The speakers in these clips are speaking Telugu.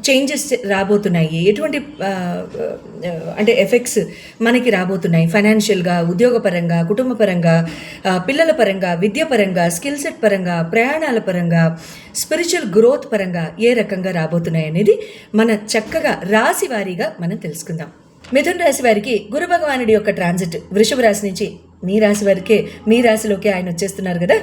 చేంజెస్ రాబోతున్నాయి. ఎటువంటి అంటే ఎఫెక్ట్స్ మనకి రాబోతున్నాయి. ఫైనాన్షియల్గా ఉద్యోగపరంగా కుటుంబపరంగా పరంగా పిల్లల పరంగా విద్య పరంగా స్కిల్ సెట్ పరంగా ప్రయాణాల పరంగా స్పిరిచువల్ గ్రోత్ పరంగా ఏ రకంగా రాబోతున్నాయి అనేది మన చక్కగా రాశి వారీగా మనం తెలుసుకుందాం. మిథున్ రాశి వారికి గురు భగవానుడి యొక్క ట్రాన్సిట్ వృషభ రాశి నుంచి మీ రాశి వారికే మీ రాశిలోకి ఆయన వచ్చేస్తున్నారు కదా?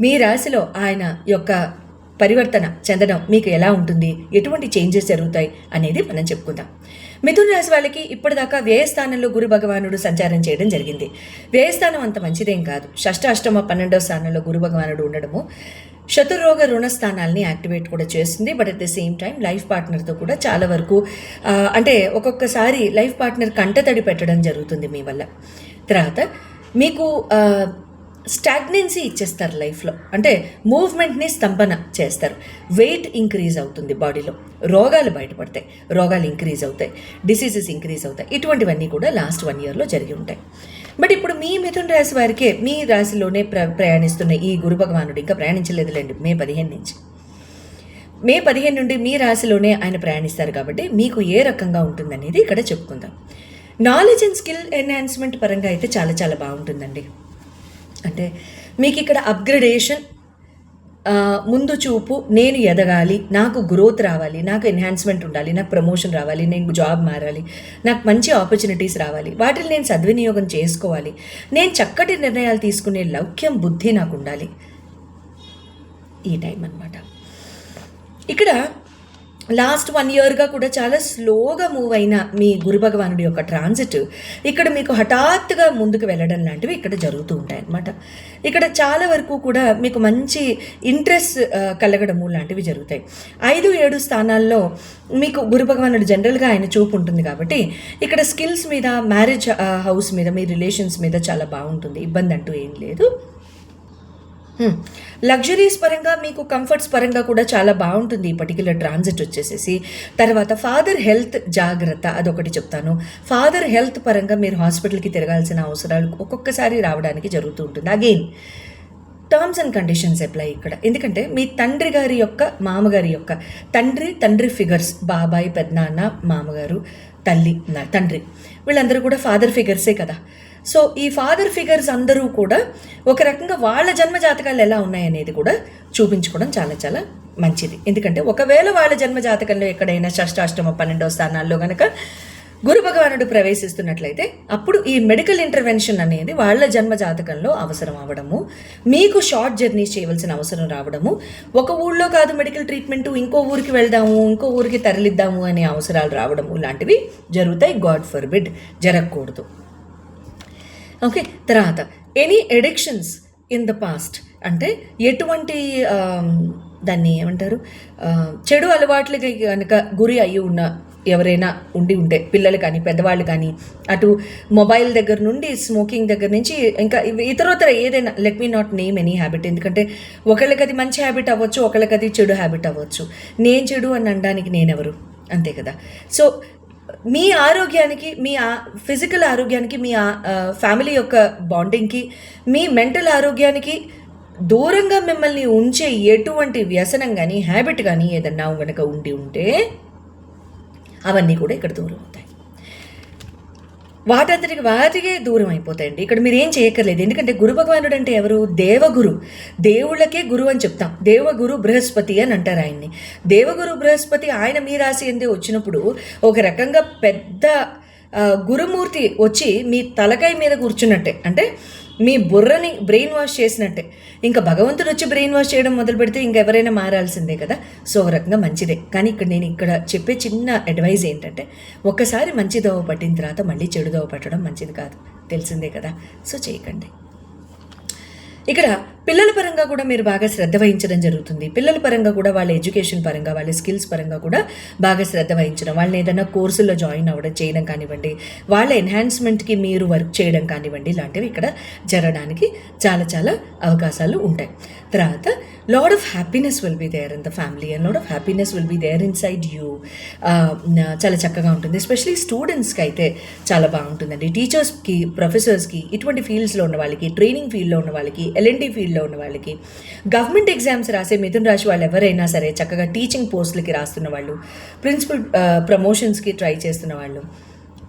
మీ రాశిలో ఆయన యొక్క పరివర్తన చెందడం మీకు ఎలా ఉంటుంది? ఎటువంటి చేంజెస్ జరుగుతాయి? అనేది మనం చెప్పుకుందాం. మిథున రాశి వాళ్ళకి ఇప్పటిదాకా వ్యయస్థానంలో గురు భగవానుడు సంచారం చేయడం జరిగింది. వ్యయస్థానం అంత మంచిదేం కాదు. షష్టాష్టమ పన్నెండవ స్థానంలో గురు భగవానుడు ఉండడము శత్రురోగ రుణ స్థానాల్ని యాక్టివేట్ కూడా చేస్తుంది. But at the same time life పార్ట్నర్తో కూడా చాలా వరకు అంటే ఒక్కొక్కసారి లైఫ్ పార్ట్నర్ కంటతడి పెట్టడం జరుగుతుంది మీ వల్ల. తర్వాత మీకు స్టాగ్నెన్సీ ఇచ్చేస్తారు లైఫ్లో. అంటే మూవ్మెంట్ని స్తంభన చేస్తారు. వెయిట్ ఇంక్రీజ్ అవుతుంది బాడీలో. రోగాలు బయటపడతాయి. రోగాలు ఇంక్రీజ్ అవుతాయి. డిసీజెస్ ఇంక్రీజ్ అవుతాయి. ఇటువంటివన్నీ కూడా లాస్ట్ వన్ ఇయర్లో జరిగి ఉంటాయి. బట్ ఇప్పుడు మీ మిథున రాశి వారికే మీ రాశిలోనే ప్ర ప్రయాణిస్తున్న ఈ గురు భగవానుడు ఇంకా ప్రయాణించలేదులేండి మే పదిహేను నుంచి. మే పదిహేను నుండి మీ రాశిలోనే ఆయన ప్రయాణిస్తారు కాబట్టి మీకు ఏ రకంగా ఉంటుందనేది ఇక్కడ చెప్పుకుందాం. నాలెడ్జ్ అండ్ స్కిల్ ఎన్హాన్స్మెంట్ పరంగా అయితే చాలా చాలా బాగుంటుందండి. అంటే మీకు ఇక్కడ అప్గ్రేడేషన్ ముందు చూపు నేను ఎదగాలి నాకు గ్రోత్ రావాలి నాకు ఎన్హాన్స్మెంట్ ఉండాలి నాకు ప్రమోషన్ రావాలి నేను జాబ్ మారాలి నాకు మంచి ఆపర్చునిటీస్ రావాలి వాటిని నేను సద్వినియోగం చేసుకోవాలి నేను చక్కటి నిర్ణయాలు తీసుకునే లౌక్యం బుద్ధి నాకు ఉండాలి. ఈ టైం అన్నమాట. ఇక్కడ లాస్ట్ వన్ ఇయర్గా కూడా చాలా స్లోగా మూవ్ అయిన మీ గురు భగవానుడి యొక్క ట్రాన్సిట్ ఇక్కడ మీకు హఠాత్తుగా ముందుకు వెళ్ళడం లాంటివి ఇక్కడ జరుగుతూ ఉంటాయి అన్నమాట ఇక్కడ చాలా వరకు కూడా మీకు మంచి ఇంట్రెస్ట్ కలగడము లాంటివి జరుగుతాయి. ఐదు ఏడు స్థానాల్లో మీకు గురు భగవానుడు జనరల్గా ఆయన చూపు ఉంటుంది కాబట్టి ఇక్కడ స్కిల్స్ మీద మ్యారేజ్ హౌస్ మీద మీ రిలేషన్స్ మీద చాలా బాగుంటుంది. ఇబ్బంది అంటూ ఏం లేదు. లగ్జరీస్ పరంగా మీకు కంఫర్ట్స్ పరంగా కూడా చాలా బాగుంటుంది ఈ పర్టికులర్ ట్రాన్సిట్ వచ్చేసేసి. తర్వాత ఫాదర్ హెల్త్ జాగ్రత్త అదొకటి చెప్తాను. ఫాదర్ హెల్త్ పరంగా మీరు హాస్పిటల్కి తిరగాల్సిన అవసరాలు ఒక్కొక్కసారి రావడానికి జరుగుతూ ఉంటుంది. Again terms and conditions apply ఇక్కడ. ఎందుకంటే మీ తండ్రి గారి యొక్క మామగారి యొక్క తండ్రి తండ్రి ఫిగర్స్ బాబాయ్ పెద్దనాన్న మామగారు తల్లి నా- తండ్రి. వీళ్ళందరూ కూడా ఫాదర్ ఫిగర్సే కదా. సో ఈ ఫాదర్ ఫిగర్స్ అందరూ కూడా ఒక రకంగా వాళ్ళ జన్మ జాతకాలు ఎలా ఉన్నాయనేది కూడా చూపించుకోవడం చాలా చాలా మంచిది. ఎందుకంటే ఒకవేళ వాళ్ళ జన్మ జాతకంలో ఎక్కడైనా షష్టాష్టమ పన్నెండవ స్థానాల్లో కనుక గురు భగవానుడు ప్రవేశిస్తున్నట్లయితే అప్పుడు ఈ మెడికల్ ఇంటర్వెన్షన్ అనేది వాళ్ళ జన్మ జాతకంలో అవసరం అవడము మీకు షార్ట్ జర్నీస్ చేయవలసిన అవసరం రావడము ఒక ఊళ్ళో కాదు మెడికల్ ట్రీట్మెంట్ ఇంకో ఊరికి వెళ్దాము ఇంకో ఊరికి తరలిద్దాము అనే అవసరాలు రావడము లాంటివి జరుగుతాయి. గాడ్ ఫర్ బిడ్ జరగకూడదు. ఓకే తర్వాత any addictions in the past అంటే ఎటువంటి దాన్ని ఏమంటారు? చెడు అలవాట్లకి కనుక గురి అయ్యి ఉన్న ఎవరైనా ఉండి ఉంటే పిల్లలు కానీ పెద్దవాళ్ళు కానీ అటు మొబైల్ దగ్గర నుండి స్మోకింగ్ దగ్గర నుంచి ఇంకా ఇవి ఇతరోతర ఏదైనా let me not name any habit ఎందుకంటే ఒకళ్ళకి అది మంచి హ్యాబిట్ అవ్వచ్చు ఒకళ్ళకి అది చెడు హ్యాబిట్ అవ్వచ్చు. నేను చెడు అని అనడానికి నేనెవరు? అంతే కదా. సో మీ ఆరోగ్యానికి మీ ఫిజికల్ ఆరోగ్యానికి మీ ఫ్యామిలీ యొక్క బాండింగ్కి మీ మెంటల్ ఆరోగ్యానికి దూరంగా మిమ్మల్ని ఉంచే ఎటువంటి వ్యసనం కానీ హ్యాబిట్ కానీ ఏదన్నా కనుక ఉండి ఉంటే అవన్నీ కూడా ఇక్కడ దూరం అవుతాయి వాటంతటికి వాటికే దూరం అయిపోతాయండి. ఇక్కడ మీరు ఏం చేయక్కర్లేదు. ఎందుకంటే గురు భగవానుడు అంటే ఎవరు? దేవగురు. దేవుళ్ళకే గురువు అని చెప్తాం. దేవగురు బృహస్పతి అని అంటారు ఆయన్ని. దేవగురు బృహస్పతి ఆయన మీ రాశి ఎందే వచ్చినప్పుడు ఒక రకంగా పెద్ద గురుమూర్తి వచ్చి మీ తలకాయ మీద కూర్చున్నట్టే. అంటే మీ బుర్రని బ్రెయిన్ వాష్ చేసినట్టే. ఇంకా భగవంతుడు వచ్చి బ్రెయిన్ వాష్ చేయడం మొదలు పెడితే ఇంకెవరైనా మారాల్సిందే కదా? సో ఒక రకంగా మంచిదే. కానీ ఇక్కడ నేను ఇక్కడ చెప్పే చిన్న అడ్వైజ్ ఏంటంటే ఒక్కసారి మంచి దోవ పట్టిన తర్వాత మళ్ళీ చెడు దోవ పట్టడం మంచిది కాదు. తెలిసిందే కదా? సో చేయకండి. ఇక్కడ పిల్లల పరంగా కూడా మీరు బాగా శ్రద్ధ వహించడం జరుగుతుంది. పిల్లల పరంగా కూడా వాళ్ళ ఎడ్యుకేషన్ పరంగా వాళ్ళ స్కిల్స్ పరంగా కూడా బాగా శ్రద్ధ వహించడం. వాళ్ళని ఏదైనా కోర్సుల్లో జాయిన్ అవ్వడం చేయడం కానివ్వండి వాళ్ళ ఎన్హాన్స్మెంట్కి మీరు వర్క్ చేయడం కానివ్వండి ఇలాంటివి ఇక్కడ జరగడానికి చాలా చాలా అవకాశాలు ఉంటాయి. తర్వాత lot of happiness will be there in the family and lot of happiness will be there inside you చాలా చక్కగా ఉంటుంది. ఎస్పెషలీ స్టూడెంట్స్కి అయితే చాలా బాగుంటుందండి. టీచర్స్కి ప్రొఫెసర్స్కి ఇటువంటి ఫీల్డ్స్లో ఉన్న వాళ్ళకి ట్రైనింగ్ ఫీల్డ్లో ఉన్న వాళ్ళకి ఎల్ఎన్టీ ఫీల్డ్లో ఉన్న వాళ్ళకి. గవర్నమెంట్ ఎగ్జామ్స్ రాసే మిథున్ రాశి వాళ్ళు ఎవరైనా సరే చక్కగా టీచింగ్ పోస్టులకి రాస్తున్న వాళ్ళు ప్రిన్సిపల్ ప్రమోషన్స్కి ట్రై చేస్తున్న వాళ్ళు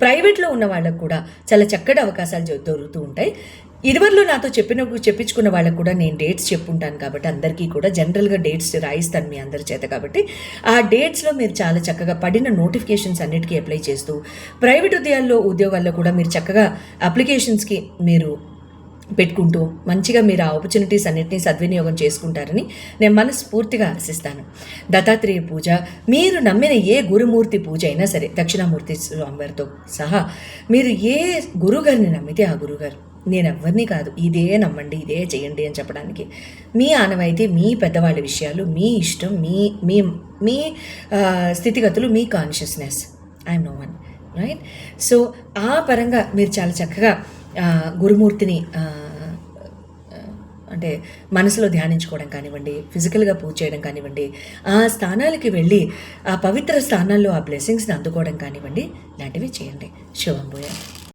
ప్రైవేట్లో ఉన్న వాళ్ళకు కూడా చాలా చక్కటి అవకాశాలు దొరుకుతూ ఉంటాయి. ఇదివరలో నాతో చెప్పిన చెప్పించుకున్న వాళ్ళకు కూడా నేను డేట్స్ చెప్పుంటాను కాబట్టి అందరికీ కూడా జనరల్గా డేట్స్ రాయిస్తాను మీ అందరి చేత కాబట్టి. ఆ డేట్స్లో మీరు చాలా చక్కగా పడిన నోటిఫికేషన్స్ అన్నిటికీ అప్లై చేస్తూ ప్రైవేట్ ఉద్యోగాల్లో ఉద్యోగాల్లో కూడా మీరు చక్కగా అప్లికేషన్స్కి మీరు పెట్టుకుంటూ మంచిగా మీరు ఆ ఆపర్చునిటీస్ అన్నింటినీ సద్వినియోగం చేసుకుంటారని నేను మనస్ఫూర్తిగా ఆశిస్తాను. దత్తాత్రేయ పూజ మీరు నమ్మిన ఏ గురుమూర్తి పూజ అయినా సరే దక్షిణామూర్తి స్వామివారితో సహా మీరు ఏ గురుగారిని నమ్మితే ఆ గురుగారు నేను ఎవరిని కాదు ఇదే నమ్మండి ఇదే చేయండి అని చెప్పడానికి మీ ఆనవాయితీ మీ పెద్దవాళ్ళ విషయాలు మీ ఇష్టం మీ మీ మీ స్థితిగతులు మీ consciousness I'm no one right so ఆ పరంగా మీరు చాలా చక్కగా గురుమూర్తిని అంటే మనసులో ధ్యానించుకోవడం కానివ్వండి ఫిజికల్గా పూజ చేయడం కానివ్వండి ఆ స్థానాలకి వెళ్ళి ఆ పవిత్ర స్థానాల్లో ఆ బ్లెస్సింగ్స్ని అందుకోవడం కానివ్వండి ఇలాంటివి చేయండి. శివం